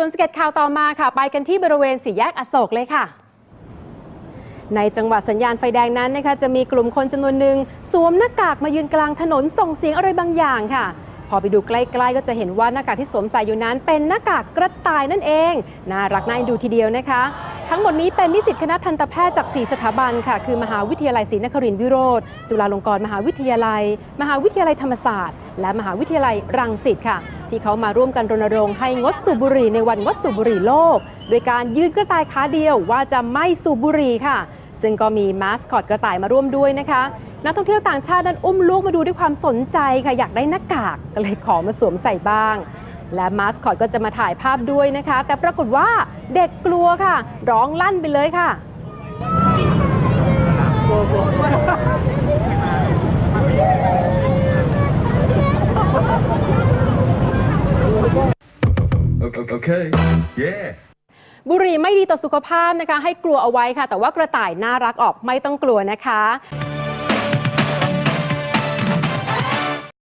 ส่วนสเก็ตข่าวต่อมาค่ะ ไปกันที่บริเวณสี่แยกอโศกเลยค่ะ ในจังหวะสัญญาณไฟแดงนั้นนะคะจะมีกลุ่มคนจำนวนหนึ่งสวมหน้ากากมายืนกลางถนนส่งเสียงอะไรบางอย่างค่ะ พอไปดูใกล้ๆ ก็จะเห็นว่าหน้ากากที่สวมใส่อยู่นั้น เป็นหน้ากากกระต่ายนั่นเองน่ารักน่าอ็นดูทีเดียวนะคะ ทั้งหมดนี้เป็นนิสิตคณะทันตแพทย์จาก 4 สถาบันค่ะ คือมหาวิทยาลัยศรีนครินทร์วิโรธจุฬาลงกรณ์มหาวิทยาลัย มหาวิทยาลัยธรรมศาสตร์ และมหาวิทยาลัยรังสิตค่ะ ที่เขามาร่วมกันรณรงค์ให้งดสูบบุหรี่ในวันงดสูบบุหรี่โลก โดยการยืนกระต่ายขาเดียวว่าจะไม่สูบบุหรี่ค่ะ ซึ่งก็มีมาสคอตกระต่ายมาร่วมด้วยนะคะนักท่องเที่ยวต่างชาตินั้นอุ้มลูกมาดูด้วยความสนใจค่ะอยากได้หน้ากากก็เลยขอมาสวมใส่บ้าง และมาสคอตก็จะมาถ่ายภาพด้วยนะคะ แต่ปรากฏว่าเด็กกลัวค่ะ ร้องลั่นไปเลยค่ะ okay. Yeah. บุหรี่ไม่ดีต่อสุขภาพนะคะ ให้กลัวเอาไว้ค่ะ แต่ว่ากระต่ายน่ารักออกไม่ต้องกลัวนะคะ